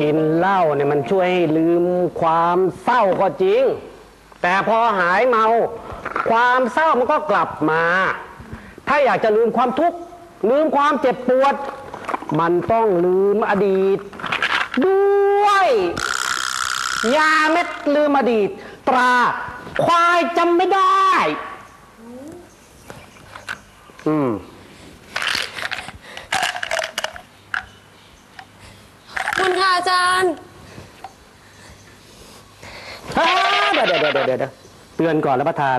กินเหล้าเนี่ยมันช่วยให้ลืมความเศร้าก็จริง แต่พอหายเมา ความเศร้ามันก็กลับมา ถ้าอยากจะลืมความทุกข์ลืมความเจ็บปวด มันต้องลืมอดีต ด้วยยาเม็ดลืมอดีต ตราควายจำไม่ได้ อืม คุณค่ะอาจารย์อ่าเดี๋ยวเดี๋ยวเดี๋ยวเดี๋ยวเดี๋ยวเตือนก่อนรับประทาน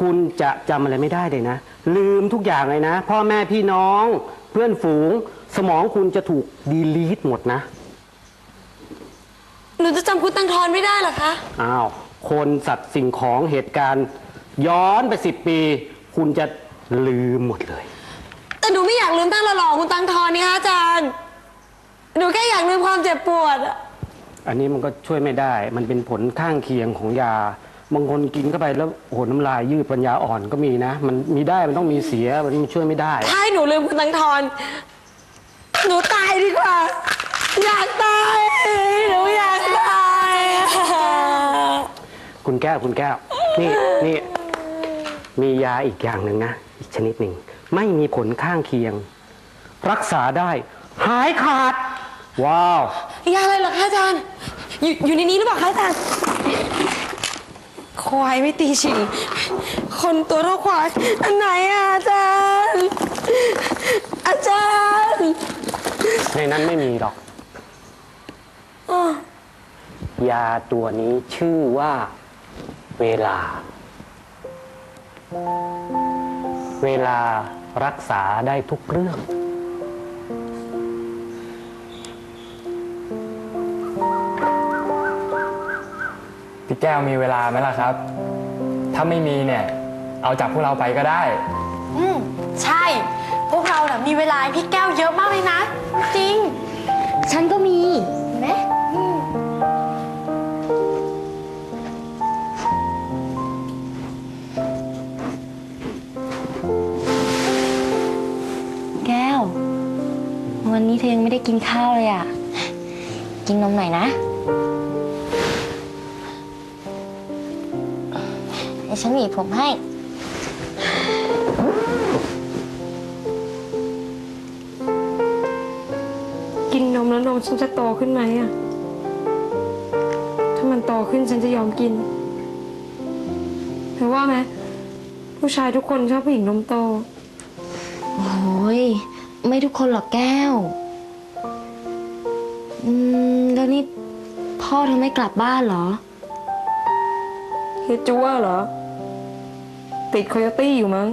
คุณจะจำอะไรไม่ได้เลยนะ ลืมทุกอย่างเลยนะ พ่อแม่พี่น้อง เพื่อนฝูง สมองคุณจะถูกดีลีทหมดนะ หนูจะจำคุณตังทอนไม่ได้เหรอคะ อ้าว คนสัตว์สิ่งของเหตุการณ์ ย้อนไปสิบปี คุณจะลืมหมดเลย แต่หนูไม่อยากลืมตั้งหล่อๆคุณตังทอนนี่คะอาจารย์ หนูแค่อยากลืมความเจ็บปวดอะอันนี้มันก็ช่วยไม่ได้ มันเป็นผลข้างเคียงของยา บางคนกินเข้าไปแล้วโอ้โหน้ำลายยืดปัญญาอ่อนก็มีนะ มันมีได้มันต้องมีเสีย มันช่วยไม่ได้ ถ้าให้หนูลืมคุณตังทอน หนูตายดีกว่า อยากตาย หนูอยากตายอะคุณแก้วคุณแก้ว นี่นี่มียาอีกอย่างหนึ่งนะ อีกชนิดหนึ่ง ไม่มีผลข้างเคียง รักษาได้ หายขาด ว้าว ยาอะไรเหรอคะอาจารย์ อยู่อยู่ในนี้หรือเปล่าคะอาจารย์ ควายไม่ตีฉิง คนตัวเท่าควาย อันไหนอะอาจารย์ อาจารย์ในนั้นไม่มีหรอก อ้อ ยาตัวนี้ชื่อว่าเวลา เวลารักษาได้ทุกเรื่อง พี่แก้วมีเวลาไหมล่ะครับ ถ้าไม่มีเนี่ย เอาจากพวกเราไปก็ได้ อืมใช่ พวกเราน่ะมีเวลาให้พี่แก้วเยอะมากเลยนะ จริง ฉันก็มีเห็นไหมแก้ว วันนี้เธอยังไม่ได้กินข้าวเลยอะ กินนมหน่อยนะ ดี๋ยวฉันหวีผมให้ กินนมแล้วนมฉันจะโตขึ้นไหมอะถ้ามันโตขึ้นฉันจะยอมกินเธอว่าไหมผู้ชายทุกคนชอบผู้หญิงนมโต โอ้ยไม่ทุกคนหรอกแก้ว อืม แล้วนี่พ่อเธอไม่กลับบ้านเหรอเฮยจัวเหรอ ติดโคโยตี้อยู่มั้ง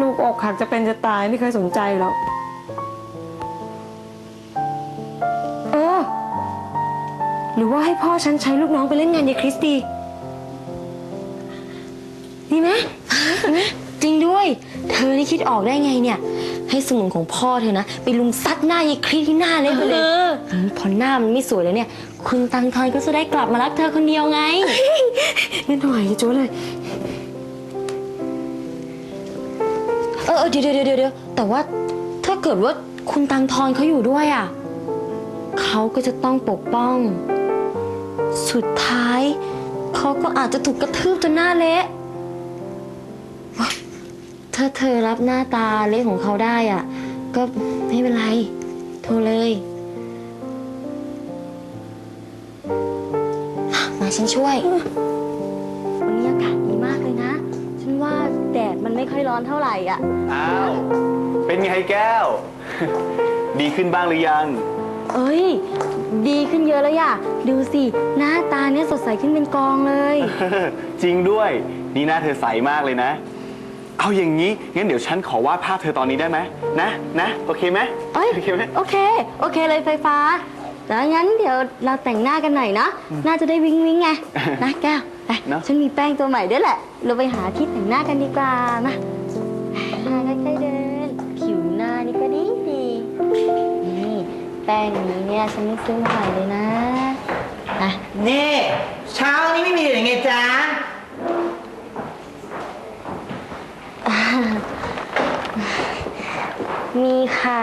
ลูกอกหักจะเป็นจะตายไม่เคยสนใจหรอก เออ หรือว่าให้พ่อฉันใช้ลูกน้องไปเล่นงานยายคริสตีดีไหมจริงด้วย เธอนี่คิดออกได้ไงเนี่ย ให้สมุนของพ่อเธอนะ ไปลุมซัดหน้ายายครีที่หน้าเละไปเลยมพอหน้ามันไม่สวยแล้วเนี่ย คุณตังทอนก็จะได้กลับมารักเธอคนเดียวไง งั้นถอยจัวเลย เออเออเดี๋ยวเดี๋ยวเดี๋ยวเดี๋ยวแต่ว่าถ้าเกิดว่าคุณตังทอนเขาอยู่ด้วยอะเขาก็จะต้องปกป้อง สุดท้าย เขาก็อาจจะถูกกระทืบจนหน้าเละถ้าเธอรับหน้าตาเละของเขาได้อะ ก็ไม่เป็นไร โทรเลย ฉันช่วย วันนี้อากาศดีมากเลยนะ ฉันว่าแดดมันไม่ค่อยร้อนเท่าไหร่อะ อ้าว เป็นไงแก้ว ดีขึ้นบ้างหรือยัง เอ้ย ดีขึ้นเยอะแล้วย่ะ ดูสิ หน้าตาเนี่ยสดใสขึ้นเป็นกองเลย จริงด้วย นี่หน้าเธอใสมากเลยนะ เอาอย่างนี้ งั้นเดี๋ยวฉันขอวาดภาพเธอตอนนี้ได้ไหมนะ นะ โอเคไหมเอ้ย โอเคไหม โอเค โอเคเลยไฟฟ้า แล้วงั้นเดี๋ยวเราแต่งหน้ากันหน่อยเนาะน่าจะได้วิงวิงไงนะแก้วไปเนอะ ฉันมีแป้งตัวใหม่ด้วยแหละ เราไปหาที่แต่งหน้ากันดีกว่ามามาใกล้ๆเดิน ผิวหน้านี่ก็ดีดีนี่แป้งนี้เนี่ยฉันไม่ซื้อมาใหม่เลยนะอะนี่เช้านี้ไม่มีหรือไงจ๊ะมีค่ะ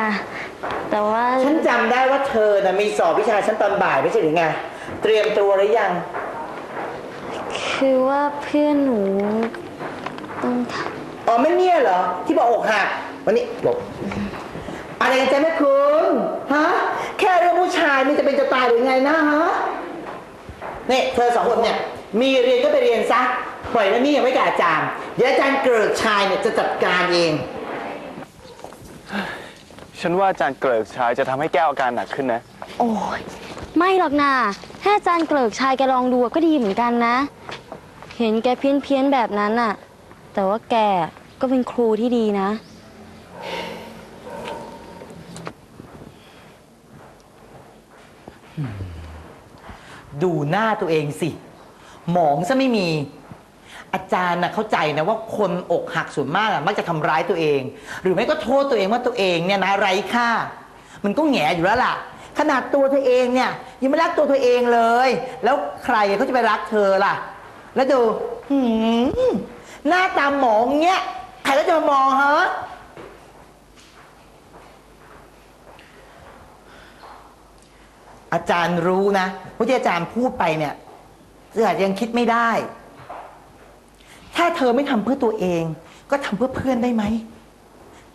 แต่ว่าฉันจำได้ว่าเธอนะมีสอบวิชาฉันตอนบ่ายไม่ใช่หรือไง เตรียมตัวหรือยัง คือว่าเพื่อนหนูต้องทอ๋อไม่เนี่ยเหรอ ที่บอกอกหักวันนี้หลบอะไรกันจ๊ะแม่คุณฮะแค่เรื่องผู้ชายนี่จะเป็นจะตายหรือไงนะฮะนี่เธอสองคนเนี่ย มีเรียนก็ไปเรียนซะปล่อยแล้วนี่ยังไม่แก่อาจารย์เดี๋ยวอาจารย์เกิดชายเนี่ยจะจัดการเอง ฉันว่าอาจารย์เกริกชายจะทำให้แก้วอาการหนักขึ้นนะำโอ้ยไม่หรอกนาถ้าอาจารย์เกลิกชายแกลองดูก็ดีเหมือนกันนะ เห็นแกเพี้ยนเพี้ยนๆแบบนั้นน่ะ แต่ว่าแกก็เป็นครูที่ดีนะ ดูหน้าตัวเองสิ หมองซะไม่มี อาจารย์นะเข้าใจนะว่าคนอกหักส่วนมากอะมักจะทำร้ายตัวเอง หรือไม่ก็โทษตัวเองว่าตัวเองเนี่ยนะไร้ค่า มันก็แหงอยู่แล้วล่ะ ขนาดตัวเธอเองเนี่ยยังไม่รักตัวเธอเองเลย แล้วใครเขาจะไปรักเธอล่ะ แล้วดูหืมหน้าตาหมองเงี้ยใครก็จะมามองฮะอาจารย์รู้นะว่าที่อาจารย์พูดไปเนี่ยเธออาจจะยังคิดไม่ได้ ถ้าเธอไม่ทำเพื่อตัวเอง ก็ทำเพื่อเพื่อนได้ไหม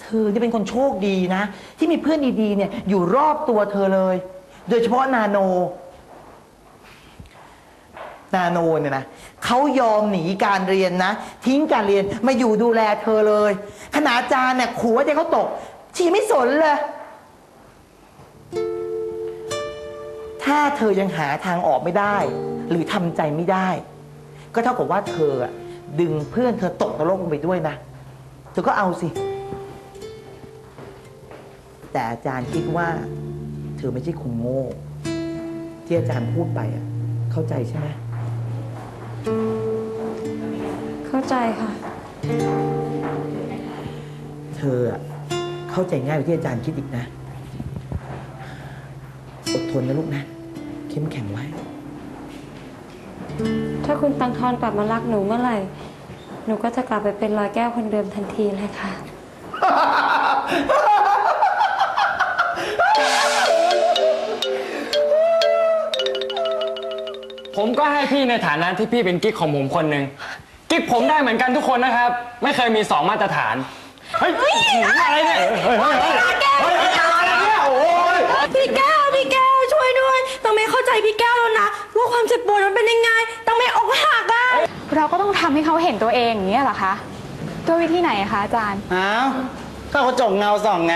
เธอจะเป็นคนโชคดีนะ ที่มีเพื่อนดีๆเนี่ยอยู่รอบตัวเธอเลย โดยเฉพาะนาโน นาโนเนี่ยนะเขายอมหนีการเรียนนะ ทิ้งการเรียนมาอยู่ดูแลเธอเลย ขณะอาจารย์เนี่ยขู่ว่าจะเขาตก ชีไม่สนเลย ถ้าเธอยังหาทางออกไม่ได้ หรือทำใจไม่ได้ ก็เท่ากับว่าเธออะ ดึงเพื่อนเธอตกนรกลงไปด้วยนะ เธอก็เอาสิ แต่อาจารย์คิดว่า เธอไม่ใช่คนโง่ ที่อาจารย์พูดไปอะเข้าใจใช่ไหมเข้าใจค่ะ เธออะเข้าใจง่ายกว่าที่อาจารย์คิดอีกนะ อดทนนะลูกนะ เข้มแข็งไว้ ถ้าคุณตังทอนกลับมารักหนูเมื่อไหร่ หนูก็จะกลับไปเป็นรอยแก้วคนเดิมทันทีเลยค่ะ ผมก็ให้พี่ในฐานะที่พี่เป็นกิ๊กของผมคนหนึ่งกิ๊กผมได้เหมือนกันทุกคนนะครับ ไม่เคยมีสองมาตรฐาน เฮ้ยอะไรเนี่ยเฮ้ยเฮ้ยเฮ้ยเฮ้ยอะไรเนี่ยโอ้ยพี่แก้วพี่แก้วช่วยด้วย ต้องไม่เข้าใจพี่แก้วแล้วนะ ว่าความเจ็บปวดมันเป็นยังไง ต้องไม่อกหักอะเราก็ต้องทำให้เขาเห็นตัวเองอย่างนี้ยเหรอคะด้วยวิธีไหนคะอาจารย์ อ้าวก็กระจกเงาส่องไง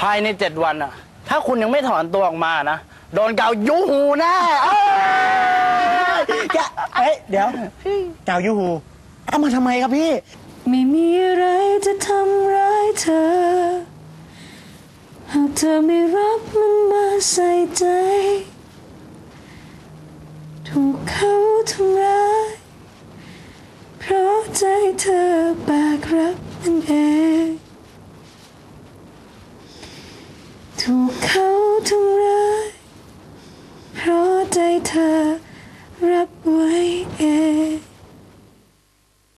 ภายในเจ็ดวันอะถ้าคุณยังไม่ถอนตัวออกมานะ โดนเกายุหูแน่เอ้ยแกเอ้ยเดี๋ยวเกายุหูเอามาทำไมครับพี่ ไม่มีอะไรจะทำร้ายเธอ หากเธอไม่รับมันมาใส่ใจถูก เขาทำร้าย เพราะใจเธอแบกรับมันเอง